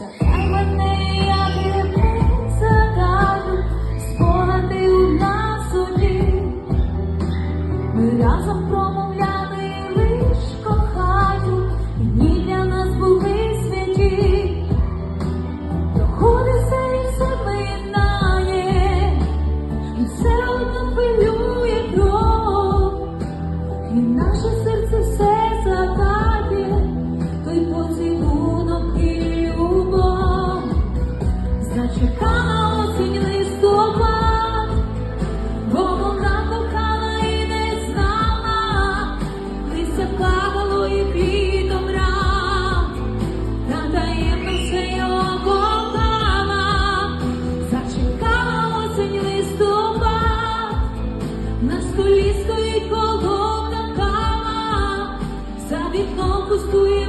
серця. Мене як загадую, спогади у нас собі. Разом промовляли лиш кохаю, і для нас були святі. Доходиться і все минає, і все одно хвилює. на столі стоїть колготна кава, за вікном пустує.